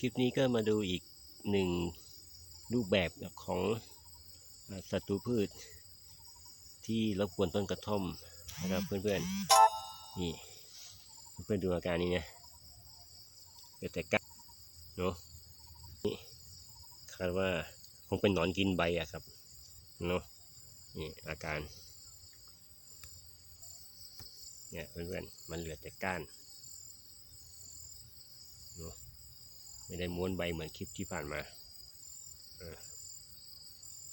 คลิปนี้ก็มาดูอีกหนึ่งรูปแบบของศัตรูพืช ที่รบกวนต้นกระท่อมนะครับเพื่อนๆนี่เพื่อนดูอาการนี้นะเกิดแต่กัดเนาะนี่คาดว่าคงเป็นหนอนกินใบอะครับเนาะนี่อาการเนี่ยเพื่อนๆมันเหลือแต่ก้านเนาะ ไม่ได้ม้วนใบเหมือนคลิปที่ผ่านมา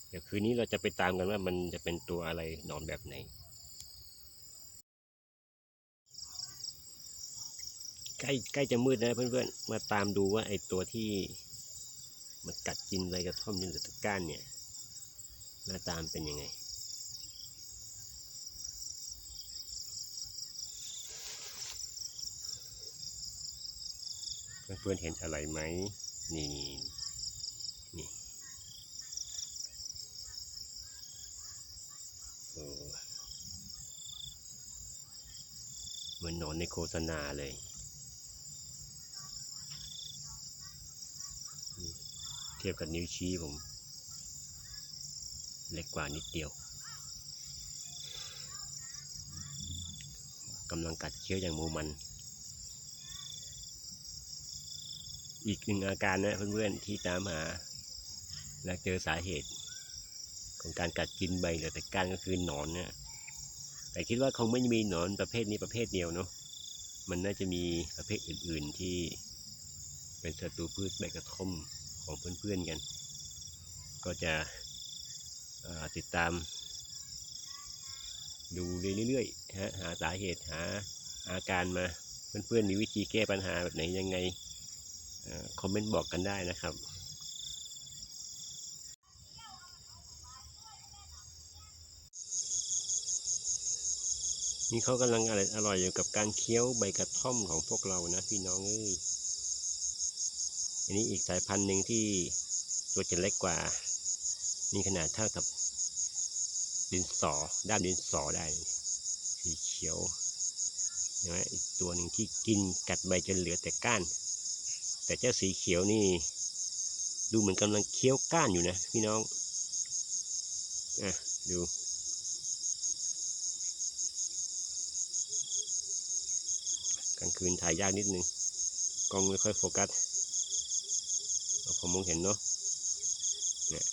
เดี๋ยวคืนนี้เราจะไปตามกันว่ามันจะเป็นตัวอะไรหนอนแบบไหน ใกล้ใกล้จะมืดแล้วนะเพื่อนๆ มาตามดูว่าไอ้ตัวที่มันกัดกินใบกระท่อมจนเหลือแตะก้านเนี่ยหน้าตามเป็นยังไง เพื่อนๆเห็นอะไรไหมนี่นี่โอ้เหมือนหนอนในโฆษณาเลยเทียบกับนิ้วชี้ผม เล็กกว่านิดเดียวกำลังกัดเคี้ยวอย่างมูมัน อีกหนึ่งอาการนะเพื่อนๆที่ตามหา และเจอสาเหตุ ของการกัดกินใบเหลือแต่ก้านก็คือหนอนเนี่ยแต่คิดว่าคงไม่มีหนอนประเภทนี้ประเภทเดียวเนาะมันน่าจะมีประเภทอื่น ๆที่เป็นศัตรูพืชใบกระท่อมของเพื่อนๆกัน ก็จะติดตาม ดูเรื่อยๆฮะหาสาเหตุหาอาการมาเพื่อนๆมีวิธีแก้ปัญหาแบบไหนยังไง คอมเมนต์บอกกันได้นะครับนี่เขากำลังอร่อยอร่อยอยู่กับการเคี้ยวใบกระท่อมของพวกเรานะพี่น้องเอ้ย อันนี้อีกสายพันธุ์หนึ่งที่ตัวจะเล็กกว่า มีขนาดเท่ากับดินสอ ด้ามดินสอได้ สีเขียวนไหมอีกตัวหนึ่งที่กินกัดใบจนเหลือแต่ก้าน แต่เจ้าสีเขียวนี่ ดูเหมือนกำลังเคี้ยวก้านอยู่นะพี่น้อง อะ ดูกลางคืนถ่ายยากนิดนึงกล้องไม่ค่อยโฟกัสเอาผมมองเห็นเนาะเนี่ย